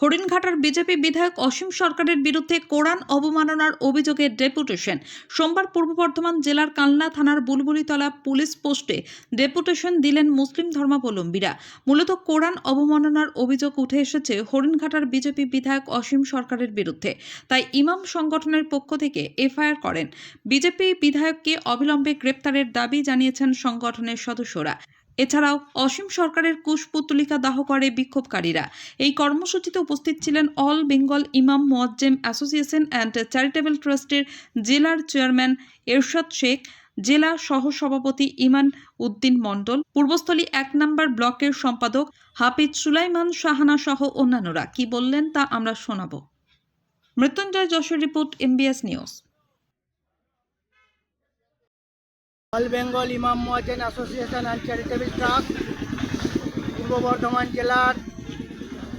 হরিণঘাটার BJP বিধায়ক অসীম সরকারের বিরুদ্ধে কোরআন অবমাননার অভিযোগে ডেপুটেশন। সোমবার পূর্ব বর্ধমান জেলার কালনা থানার বুলবুলিতলা পুলিশ পোস্টে ডেপুটেশন দিলেন মুসলিম ধর্মাবলম্বীরা। মূলত কোরআন অবমাননার অভিযোগ উঠে এসেছে হরিণঘাটার বিজেপি বিধায়ক অসীম সরকারের বিরুদ্ধে। তাই ইমাম সংগঠনের পক্ষ থেকে এফআইআর করেন। বিজেপি বিধায়ককে অবিলম্বে গ্রেপ্তারের দাবি জানিয়েছেন সংগঠনের সদস্যরা। এছাড়াও অসীম সরকারের কুশপুত্তলিকা দাহ করে বিক্ষোভকারীরা। এই কর্মসূচিতে উপস্থিত ছিলেন অল বেঙ্গল ইমাম মোয়াজ্জেম অ্যাসোসিয়েশন অ্যান্ড চ্যারিটেবল ট্রাস্টের জেলার চেয়ারম্যান এরশাদ শেখ, জেলা সহসভাপতি ইমান উদ্দিন মণ্ডল, পূর্বস্থলী এক নম্বর ব্লকের সম্পাদক হাফিজ সুলাইমান সাহানা সহ অন্যান্যরা। কি বললেন তা আমরা শোনাব। Mrityunjoy Jessore report MBS news all Bengal Imam Muazzin association and charitable trust, Purba Bardhaman জেলার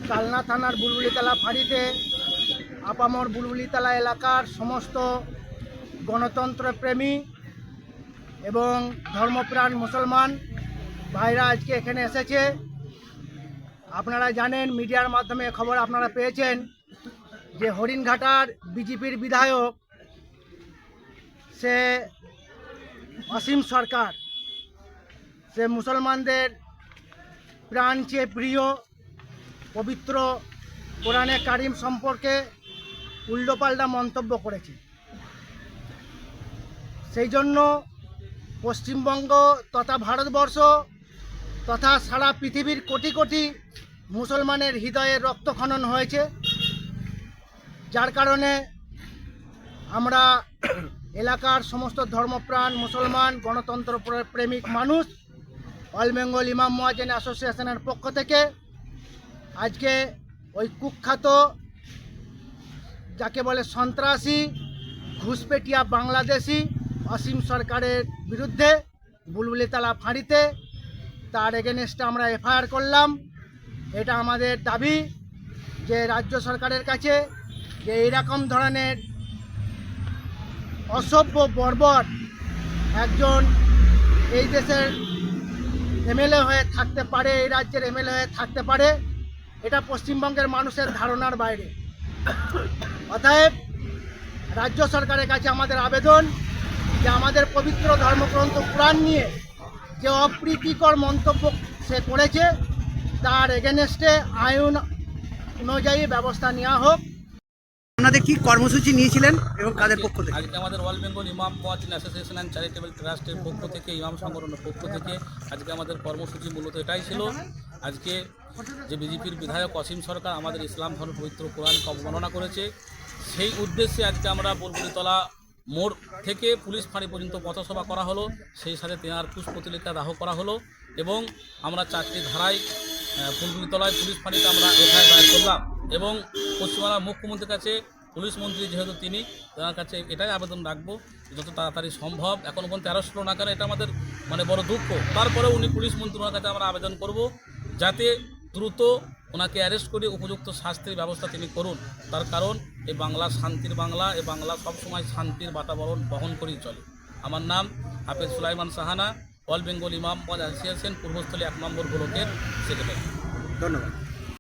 কালনা থানার বুলবুলিতলা ফাঁড়িতে, আপামর বুলবুলিতলা এলাকার সমস্ত গণতন্ত্র প্রেমী এবং ধর্মপ্রাণ মুসলমান ভাইরা আজকে এখানে এসেছে। আপনারা জানেন, মিডিয়ার মাধ্যমে খবর আপনারা পেয়েছেন যে হরিণঘাটার বিজেপির বিধায়ক, সে অসীম সরকার। সে মুসলমানদের প্রাণ চেয়ে প্রিয়, পবিত্র কোরআনে কারিম সম্পর্কে উল্টোপাল্টা মন্তব্য করেছে। সেই জন্য পশ্চিমবঙ্গ তথা ভারতবর্ষ তথা সারা পৃথিবীর কোটি কোটি মুসলমানের হৃদয়ে রক্তখনন হয়েছে। যার কারণে আমরা এলাকার সমস্ত ধর্মপ্রাণ, মুসলমান, গণতন্ত্র প্র- প্রেমিক মানুষ, অল বেঙ্গল ইমাম মোয়াজেন অ্যাসোসিয়েশনের পক্ষ থেকে আজকে ওই কুখ্যাত, যাকে বলে সন্ত্রাসী, ঘুষপেটিয়া বাংলাদেশি অসীম সরকারের বিরুদ্ধে বুলবুলিতলা ফাঁড়িতে তার এগেনস্টে আমরা এফআইআর করলাম। এটা আমাদের দাবি যে রাজ্য সরকারের কাছে যে এইরকম ধরনের অসভ্য বর্বর একজন এই দেশের এমএলএ হয়ে থাকতে পারে, এই রাজ্যের এমএলএ হয়ে থাকতে পারে, এটা পশ্চিমবঙ্গের মানুষের ধারণার বাইরে। অতএব রাজ্য সরকারের কাছে আমাদের আবেদন যে আমাদের পবিত্র ধর্মগ্রন্থ কোরআন নিয়ে যে অপ্রীতিকর মন্তব্য সে করেছে, তার এগেনস্টে আইন অনুযায়ী ব্যবস্থা নেওয়া হোক। আপনাদের কি কর্মসূচি নিয়েছিলেন এবং কাদের পক্ষ থেকে? আজকে আমাদের ওয়াল বেঙ্গল ইমাম মোয়াজিন অ্যাসোসিয়েশন অ্যান্ড চ্যারিটেবল ট্রাস্টের পক্ষ থেকে, ইমাম সংগঠনের পক্ষ থেকে আজকে আমাদের কর্মসূচি মূলত এটাই ছিল। আজকে যে বিজেপির বিধায়ক অসীম সরকার আমাদের ইসলাম ধর্ম পবিত্র কোরআনকে অবমাননা করেছে, সেই উদ্দেশ্যে আজকে আমরা বুলবুলিতলা মোড় থেকে পুলিশ ফাঁড়ি পর্যন্ত পথসভা করা হলো। সেই সাথে তেনার পুষ্পতলিকা দাহ করা হলো এবং আমরা চারটি ধারায় আহ, বুলবুলিতলায় পুলিশ ফাঁড়িতে আমরা এফআইআর দায়ের করলাম এবং পশ্চিমবাংলার মুখ্যমন্ত্রীর কাছে পুলিশ মন্ত্রী যেহেতু তিনি তার কাছে এটাই আবেদন রাখব যত তাড়াতাড়ি সম্ভব এখন পর্যন্ত তেরোশো না কেন এটা আমাদের মানে বড় দুঃখ। তারপরে উনি পুলিশ মন্ত্রী ওনার কাছে আমরা আবেদন করব যাতে দ্রুত ওনাকে অ্যারেস্ট করে উপযুক্ত শাস্তির ব্যবস্থা তিনি করুন। তার কারণ এই বাংলা শান্তির বাংলা এ বাংলা সবসময় শান্তির বাতাবরণ বহন করেই চলে। আমার নাম হাফেজ সুলাইমান সাহানা। অল বেঙ্গল ইমাম অ্যাসোসিয়েশন পূর্বস্থলী এক নম্বর ব্লকের সেক্রেটারি। ধন্যবাদ।